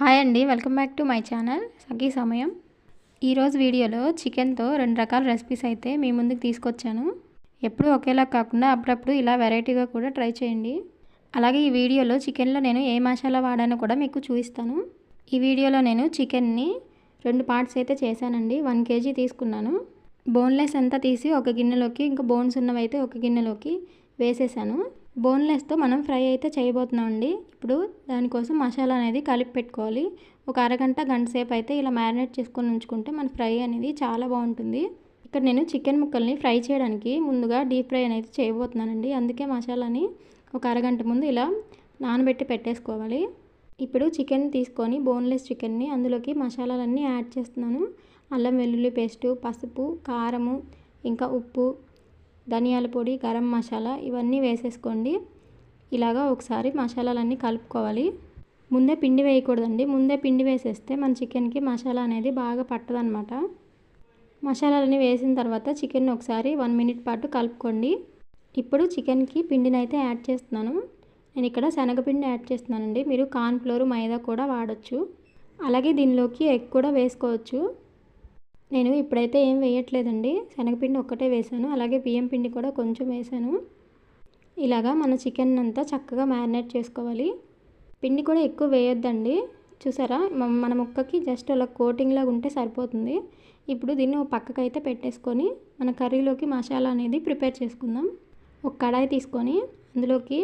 Hi అండి welcome back to my channel Sakhi Samayam. ఈరోజు వీడియోలో చికెన్తో రెండు రకాల రెసిపీస్ అయితే మీ ముందుకు తీసుకొచ్చాను. ఎప్పుడూ ఒకేలా కాకుండా అప్పుడప్పుడు ఇలా వెరైటీగా కూడా ట్రై చేయండి. అలాగే ఈ వీడియోలో చికెన్లో నేను ఏ మసాలా వాడానో కూడా మీకు చూపిస్తాను. ఈ వీడియోలో నేను చికెన్ని రెండు పార్ట్స్ అయితే చేశానండి వన్ కేజీ తీసుకున్నాను. బోన్లెస్ అంతా తీసి ఒక గిన్నెలోకి ఇంకా బోన్స్ ఉన్నవి అయితే ఒక గిన్నెలోకి వేసేసాను. బోన్లెస్తో మనం ఫ్రై అయితే చేయబోతున్నామండి. ఇప్పుడు దానికోసం మసాలా అనేది కలిపి పెట్టుకోవాలి. ఒక అరగంట గంట సేపు అయితే ఇలా మ్యారినేట్ చేసుకొని ఉంచుకుంటే మన ఫ్రై అనేది చాలా బాగుంటుంది. ఇక్కడ నేను చికెన్ ముక్కల్ని ఫ్రై చేయడానికి ముందుగా డీప్ ఫ్రై అనేది చేయబోతున్నానండి. అందుకే మసాలాని ఒక అరగంట ముందు ఇలా నానబెట్టి పెట్టేసుకోవాలి. ఇప్పుడు చికెన్ తీసుకొని బోన్లెస్ చికెన్ని అందులోకి మసాలాలన్నీ యాడ్ చేస్తున్నాను. అల్లం వెల్లుల్లి పేస్టు పసుపు కారము ఇంకా ఉప్పు ధనియాల పొడి గరం మసాలా ఇవన్నీ వేసేసుకోండి. ఇలాగా ఒకసారి మసాలాలన్నీ కలుపుకోవాలి. ముందే పిండి వేయకూడదండి. ముందే పిండి వేసేస్తే మన చికెన్కి మసాలా అనేది బాగా పట్టదనమాట మసాలాలన్నీ వేసిన తర్వాత చికెన్ ఒకసారి వన్ మినిట్ పాటు కలుపుకోండి. ఇప్పుడు చికెన్కి పిండిని అయితే యాడ్ చేస్తున్నాను. నేను ఇక్కడ శనగపిండి యాడ్ చేస్తున్నానండి. మీరు కార్న్ఫ్లోర్ మైదా కూడా వాడచ్చు. అలాగే దీనిలోకి ఎగ్ కూడా వేసుకోవచ్చు. నేను ఇప్పుడైతే ఏం వేయట్లేదండి. శనగపిండి ఒక్కటే వేసాను అలాగే బియ్యం పిండి కూడా కొంచెం వేసాను ఇలాగా మన చికెన్ అంతా చక్కగా మ్యారినేట్ చేసుకోవాలి. పిండి కూడా ఎక్కువ వేయొద్దండి. చూసారా? మన ముక్కకి జస్ట్ అలా కోటింగ్లాగా ఉంటే సరిపోతుంది. ఇప్పుడు దీన్ని ఒక పక్కకు అయితే పెట్టేసుకొని మన కర్రీలోకి మసాలా అనేది ప్రిపేర్ చేసుకుందాం. ఒక కడాయి తీసుకొని అందులోకి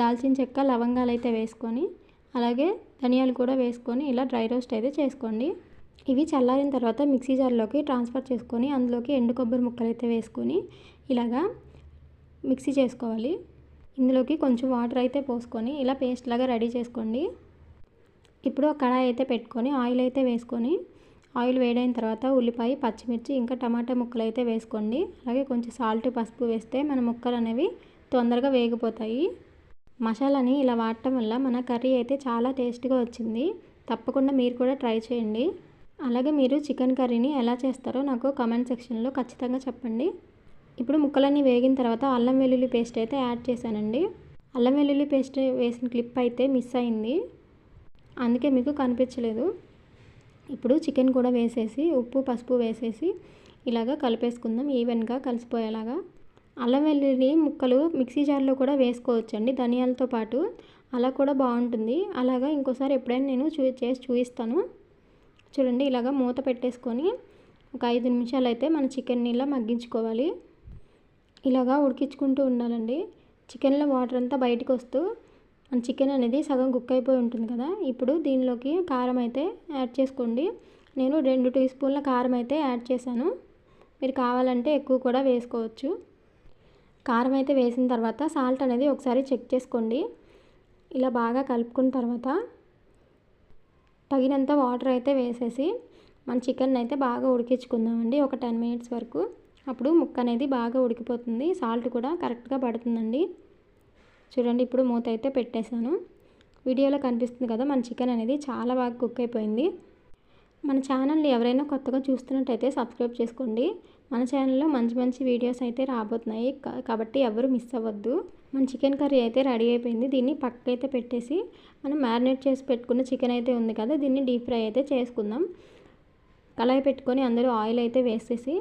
దాల్చిన చెక్క లవంగాలు అయితే వేసుకొని అలాగే ధనియాలు కూడా వేసుకొని ఇలా డ్రై రోస్ట్ అయితే చేసుకోండి. ఇవి చల్లారిన తర్వాత మిక్సీ జార్లోకి ట్రాన్స్ఫర్ చేసుకొని అందులోకి ఎండు కొబ్బరి ముక్కలు అయితే వేసుకొని ఇలాగా మిక్సీ చేసుకోవాలి. ఇందులోకి కొంచెం వాటర్ అయితే పోసుకొని ఇలా పేస్ట్ లాగా రెడీ చేసుకోండి. ఇప్పుడు కడాయి అయితే పెట్టుకొని ఆయిల్ అయితే వేసుకొని ఆయిల్ వేడైన తర్వాత ఉల్లిపాయ పచ్చిమిర్చి ఇంకా టమాటా ముక్కలు అయితే వేసుకోండి. అలాగే కొంచెం సాల్ట్ పసుపు వేస్తే మన ముక్కలు అనేవి తొందరగా వేగిపోతాయి. మసాలాని ఇలా వాడటం వల్ల మన కర్రీ అయితే చాలా టేస్ట్గా వచ్చింది. తప్పకుండా మీరు కూడా ట్రై చేయండి. అలాగే మీరు చికెన్ కర్రీని ఎలా చేస్తారో నాకు కమెంట్ సెక్షన్లో ఖచ్చితంగా చెప్పండి. ఇప్పుడు ముక్కలన్నీ వేగిన తర్వాత అల్లం వెల్లుల్లి పేస్ట్ అయితే యాడ్ చేశానండి. అల్లం వెల్లుల్లి పేస్ట్ వేసిన క్లిప్ అయితే మిస్ అయింది. అందుకే మీకు కనిపించలేదు. ఇప్పుడు చికెన్ కూడా వేసేసి ఉప్పు పసుపు వేసేసి ఇలాగ కలిపేసుకుందాం ఈవెన్గా కలిసిపోయేలాగా. అల్లం వెల్లుల్లి ముక్కలు మిక్సీ జార్లో కూడా వేసుకోవచ్చండి ధనియాలతో పాటు. అలా కూడా బాగుంటుంది. అలాగా ఇంకోసారి ఎప్పుడైనా నేను చూ చేసి చూపిస్తాను. చూడండి ఇలాగ మూత పెట్టేసుకొని ఒక ఐదు నిమిషాలు అయితే మన చికెన్ని ఇలా మగ్గించుకోవాలి. ఇలాగా ఉడికించుకుంటూ ఉండాలండి. చికెన్లో వాటర్ అంతా బయటకు వస్తూ మన చికెన్ అనేది సగం కుక్ అయిపోయి ఉంటుంది కదా. ఇప్పుడు దీనిలోకి కారం అయితే యాడ్ చేసుకోండి. నేను రెండు టీ స్పూన్ల కారం అయితే యాడ్ చేశాను. మీరు కావాలంటే ఎక్కువ కూడా వేసుకోవచ్చు. కారం అయితే వేసిన తర్వాత సాల్ట్ అనేది ఒకసారి చెక్ చేసుకోండి. ఇలా బాగా కలుపుకున్న తర్వాత తగినంత వాటర్ అయితే వేసేసి మన చికెన్ అయితే బాగా ఉడికించుకుందామండి. ఒక టెన్ మినిట్స్ వరకు. అప్పుడు ముక్క అనేది బాగా ఉడికిపోతుంది. సాల్ట్ కూడా కరెక్ట్గా పడుతుందండి. చూడండి ఇప్పుడు మూత అయితే పెట్టేశాను. వీడియోలో కనిపిస్తుంది కదా మన చికెన్ అనేది చాలా బాగా కుక్ అయిపోయింది. మన ఛానల్ని ఎవరైనా కొత్తగా చూస్తున్నట్టయితే సబ్స్క్రైబ్ చేసుకోండి. మన ఛానల్లో మంచి మంచి వీడియోస్ అయితే రాబోతున్నాయి. కాబట్టి ఎవరు మిస్ అవ్వద్దు. మన చికెన్ కర్రీ అయితే రెడీ అయిపోయింది. దీన్ని పక్కైతే పెట్టేసి మనం మ్యారినేట్ చేసి పెట్టుకున్న చికెన్ అయితే ఉంది కదా దీన్ని డీప్ ఫ్రై అయితే చేసుకుందాం. కళాయి పెట్టుకొని అందరూ ఆయిల్ అయితే వేసేసి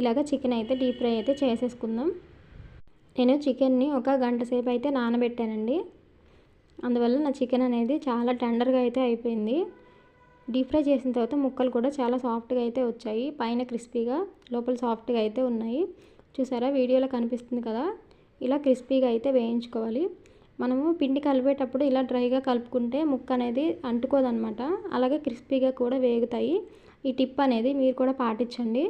ఇలాగ చికెన్ అయితే డీప్ ఫ్రై అయితే చేసేసుకుందాం. నేను చికెన్ని ఒక గంట సేపు అయితే నానబెట్టానండి. అందువల్ల నా చికెన్ అనేది చాలా టెండర్గా అయితే అయిపోయింది. డీప్ ఫ్రై చేసిన తర్వాత ముక్కలు కూడా చాలా సాఫ్ట్గా అయితే వచ్చాయి. పైన క్రిస్పీగా లోపల సాఫ్ట్గా అయితే ఉన్నాయి. చూసారా? వీడియోలో కనిపిస్తుంది కదా? ఇలా క్రిస్పీగా అయితే వేయించుకోవాలి. మనము పిండి కలిపేటప్పుడు ఇలా డ్రైగా కలుపుకుంటే ముక్క అనేది అంటుకోదనమాట. అలాగే క్రిస్పీగా కూడా వేగుతాయి. ఈ టిప్ అనేది మీరు కూడా పాటించండి.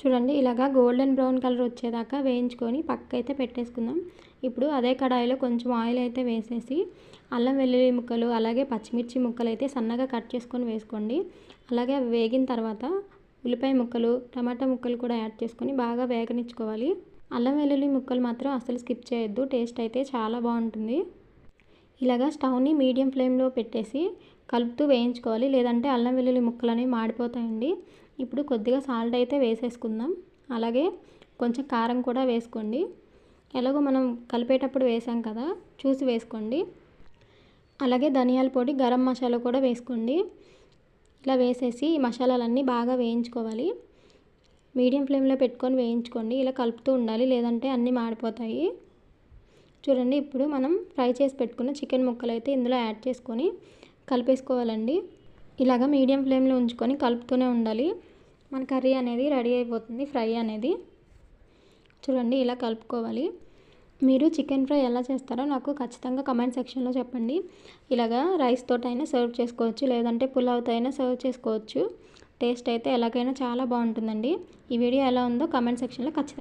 చూడండి ఇలాగా గోల్డెన్ బ్రౌన్ కలర్ వచ్చేదాకా వేయించుకొని పక్క అయితే పెట్టేసుకుందాం. ఇప్పుడు అదే కడాయిలో కొంచెం ఆయిల్ అయితే వేసేసి అల్లం వెల్లుల్లి ముక్కలు అలాగే పచ్చిమిర్చి ముక్కలు అయితే సన్నగా కట్ చేసుకొని వేసుకోండి. అలాగే వేగిన తర్వాత ఉల్లిపాయ ముక్కలు టమాటా ముక్కలు కూడా యాడ్ చేసుకొని బాగా వేగనిచ్చుకోవాలి. అల్లం వెల్లుల్లి ముక్కలు మాత్రం అసలు స్కిప్ చేయొద్దు. టేస్ట్ అయితే చాలా బాగుంటుంది. ఇలాగా స్టవ్ని మీడియం ఫ్లేమ్లో పెట్టేసి కలుపుతూ వేయించుకోవాలి. లేదంటే అల్లం వెల్లుల్లి ముక్కలు అనేవి మాడిపోతాయండి. ఇప్పుడు కొద్దిగా సాల్ట్ అయితే వేసేసుకుందాం. అలాగే కొంచెం కారం కూడా వేసుకోండి. ఎలాగో మనం కలిపేటప్పుడు వేసాం కదా చూసి వేసుకోండి. అలాగే ధనియాల పొడి గరం మసాలా కూడా వేసుకోండి. ఇలా వేసేసి ఈ మసాలాలన్నీ బాగా వేయించుకోవాలి. మీడియం ఫ్లేమ్లో పెట్టుకొని వేయించుకోండి. ఇలా కలుపుతూ ఉండాలి. లేదంటే అన్నీ మాడిపోతాయి. చూడండి ఇప్పుడు మనం ఫ్రై చేసి పెట్టుకున్న చికెన్ ముక్కలు అయితే ఇందులో యాడ్ చేసుకొని కలిపేసుకోవాలండి. ఇలాగ మీడియం ఫ్లేమ్లో ఉంచుకొని కలుపుతూనే ఉండాలి. మన కర్రీ అనేది రెడీ అయిపోతుంది ఫ్రై అనేది. చూడండి ఇలా కలుపుకోవాలి. మీరు చికెన్ ఫ్రై ఎలా చేస్తారో నాకు ఖచ్చితంగా కమెంట్ సెక్షన్లో చెప్పండి. ఇలాగా రైస్ తోటైనా సర్వ్ చేసుకోవచ్చు. లేదంటే పులావ్తో అయినా సర్వ్ చేసుకోవచ్చు. టేస్ట్ అయితే ఎలాగైనా చాలా బాగుంటుందండి. ఈ వీడియో ఎలా ఉందో కమెంట్ సెక్షన్లో ఖచ్చితంగా